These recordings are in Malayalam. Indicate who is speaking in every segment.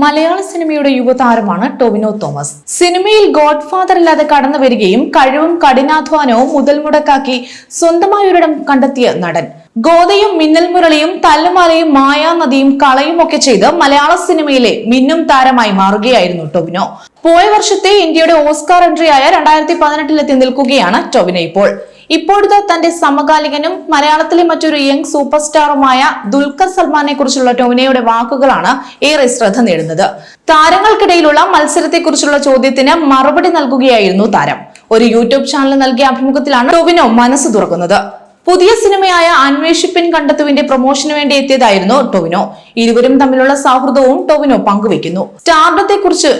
Speaker 1: മലയാള സിനിമയുടെ യുവതാരമാണ് ടൊവിനോ തോമസ്. സിനിമയിൽ ഗോഡ് ഫാദർ ഇല്ലാതെ കടന്നു വരികയും കഴിവും കഠിനാധ്വാനവും മുതൽ മുടക്കാക്കി സ്വന്തമായ ഒരിടം കണ്ടെത്തിയ നടൻ. ഗോതയും മിന്നൽ മുരളിയും തല്ലുമാലയും മായാനദിയും കളയും ഒക്കെ ചെയ്ത് മലയാള സിനിമയിലെ മിന്നും താരമായി മാറുകയായിരുന്നു ടൊവിനോ. പോയ വർഷത്തെ ഇന്ത്യയുടെ ഓസ്കാർ എൻട്രിയായ രണ്ടായിരത്തി പതിനെട്ടിലെത്തി നിൽക്കുകയാണ് ടൊവിനോ ഇപ്പോൾ. ഇപ്പോഴത്തെ തന്റെ സമകാലികനും മലയാളത്തിലെ മറ്റൊരു യങ് സൂപ്പർ സ്റ്റാറുമായ ദുൽഖർ സൽമാനെ കുറിച്ചുള്ള ടോമിനയുടെ വാക്കുകളാണ് ഏറെ ശ്രദ്ധ നേടുന്നത്. താരങ്ങൾക്കിടയിലുള്ള മത്സരത്തെക്കുറിച്ചുള്ള ചോദ്യത്തിന് മറുപടി നൽകുകയായിരുന്നു താരം. ഒരു യൂട്യൂബ് ചാനൽ നൽകിയ അഭിമുഖത്തിലാണ് ടോവിനോ മനസ്സ് തുറക്കുന്നത്. പുതിയ സിനിമയായ അന്വേഷിപ്പിൻ കണ്ടെത്തുവിന്റെ പ്രൊമോഷന് വേണ്ടി എത്തിയതായിരുന്നു ടോവിനോ. ഇരുവരും തമ്മിലുള്ള സൗഹൃദവും ടോവിനോ പങ്കുവെക്കുന്നു. സ്റ്റാർഡത്തെ കുറിച്ച്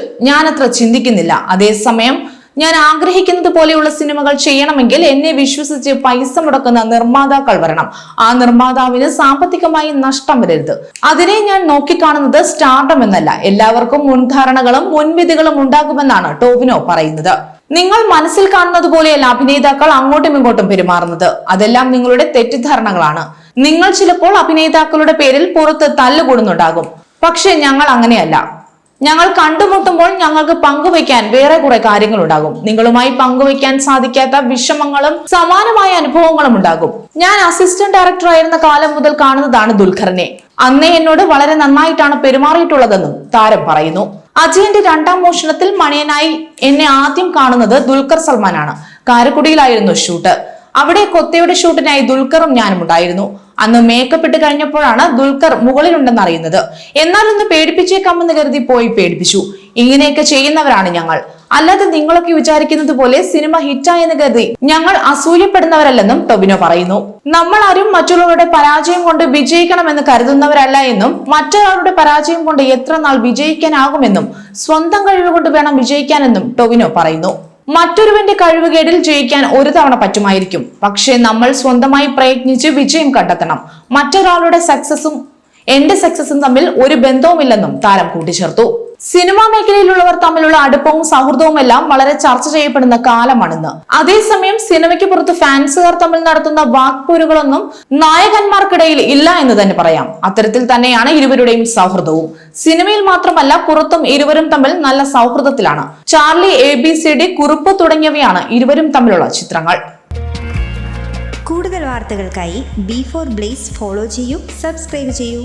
Speaker 1: അത്ര ചിന്തിക്കുന്നില്ല. അതേസമയം ഞാൻ ആഗ്രഹിക്കുന്നത് പോലെയുള്ള സിനിമകൾ ചെയ്യണമെങ്കിൽ എന്നെ വിശ്വസിച്ച് പൈസ മുടക്കുന്ന നിർമ്മാതാക്കൾ വരണം. ആ നിർമ്മാതാവിന് സാമ്പത്തികമായി നഷ്ടം വരരുത്. അതിനെ ഞാൻ നോക്കിക്കാണുന്നത് സ്റ്റാർഡം എന്നല്ല. എല്ലാവർക്കും മുൻധാരണകളും മുൻവിധികളും ഉണ്ടാകുമെന്നാണ് ടോവിനോ പറയുന്നത്. നിങ്ങൾ മനസ്സിൽ കാണുന്നത് പോലെയല്ല അഭിനേതാക്കൾ അങ്ങോട്ടും ഇങ്ങോട്ടും പെരുമാറുന്നത്. അതെല്ലാം നിങ്ങളുടെ തെറ്റിദ്ധാരണകളാണ്. നിങ്ങൾ ചിലപ്പോൾ അഭിനേതാക്കളുടെ പേരിൽ പുറത്ത് തല്ലുകൂടുന്നുണ്ടാകും പക്ഷെ ഞങ്ങൾ അങ്ങനെയല്ല. ഞങ്ങൾ കണ്ടുമുട്ടുമ്പോൾ ഞങ്ങൾക്ക് പങ്കുവയ്ക്കാൻ വേറെ കുറെ കാര്യങ്ങൾ ഉണ്ടാകും നിങ്ങളുമായി പങ്കുവയ്ക്കാൻ സാധിക്കാത്ത വിഷമങ്ങളും സമാനമായ അനുഭവങ്ങളും ഉണ്ടാകും. ഞാൻ അസിസ്റ്റന്റ് ഡയറക്ടർ ആയിരുന്ന കാലം മുതൽ കാണുന്നതാണ് ദുൽഖറിനെ. അന്നേ എന്നോട് വളരെ നന്നായിട്ടാണ് പെരുമാറിയിട്ടുള്ളതെന്നും താരം പറയുന്നു. അജയന്റെ രണ്ടാം മോഷണത്തിൽ മണിയനായി എന്നെ ആദ്യം കാണുന്നത് ദുൽഖർ സൽമാനാണ്. കാരക്കുടിയിലായിരുന്നു ഷൂട്ട്. അവിടെ കൊത്തയുടെ ഷൂട്ടിനായി ദുൽഖറും ഞാനും ഉണ്ടായിരുന്നു അന്ന് മേക്കപ്പ് ഇട്ട് കഴിഞ്ഞപ്പോഴാണ് ദുൽഖർ മുകളിലുണ്ടെന്ന് അറിയുന്നത്. എന്നാൽ ഒന്ന് പേടിപ്പിച്ചേക്കാമെന്ന് കരുതി പോയി പേടിപ്പിച്ചു. ഇങ്ങനെയൊക്കെ ചെയ്യുന്നവരാണ് ഞങ്ങൾ. അല്ലാതെ നിങ്ങളൊക്കെ വിചാരിക്കുന്നത് പോലെ സിനിമ ഹിറ്റായെന്ന് കരുതി ഞങ്ങൾ അസൂയപ്പെടുന്നവരല്ലെന്നും ടൊബിനോ പറയുന്നു. നമ്മൾ ആരും മറ്റുള്ളവരുടെ പരാജയം കൊണ്ട് വിജയിക്കണമെന്ന് കരുതുന്നവരല്ല എന്നും മറ്റൊരാളുടെ പരാജയം കൊണ്ട് എത്ര നാൾ വിജയിക്കാനാകുമെന്നും സ്വന്തം കഴിവ് കൊണ്ട് വേണം വിജയിക്കാനെന്നും ടൊവിനോ പറയുന്നു. മറ്റൊരുവന്റെ കഴിവുകേടിൽ ജയിക്കാൻ ഒരു തവണ പറ്റുമായിരിക്കും. പക്ഷേ നമ്മൾ സ്വന്തമായി പ്രയത്നിച്ച് വിജയം കണ്ടെത്തണം. മറ്റൊരാളുടെ സക്സസും എന്റെ സക്സസും തമ്മിൽ ഒരു ബന്ധവുമില്ലെന്നും താരം കൂട്ടിച്ചേർത്തു. സിനിമാ മേഖലയിലുള്ളവർ തമ്മിലുള്ള അടുപ്പവും സൗഹൃദവും എല്ലാം വളരെ ചർച്ച ചെയ്യപ്പെടുന്ന കാലമാണിന്ന്. അതേസമയം സിനിമയ്ക്ക് പുറത്ത് ഫാൻസുകാർ തമ്മിൽ നടത്തുന്ന വാക്പോരുകളൊന്നും നായകന്മാർക്കിടയിൽ ഇല്ല എന്ന് തന്നെ പറയാം. അത്തരത്തിൽ തന്നെയാണ് ഇരുവരുടെയും സൗഹൃദവും. സിനിമയിൽ മാത്രമല്ല പുറത്തും ഇരുവരും തമ്മിൽ നല്ല സൗഹൃദത്തിലാണ്. Charlie A B C D കുറിപ്പ് തുടങ്ങിയവയാണ് ഇരുവരും തമ്മിലുള്ള ചിത്രങ്ങൾ.
Speaker 2: കൂടുതൽ വാർത്തകൾക്കായി ബി ഫോർ ബ്ലേസ് ഫോളോ ചെയ്യൂ സബ്സ്ക്രൈബ് ചെയ്യൂ.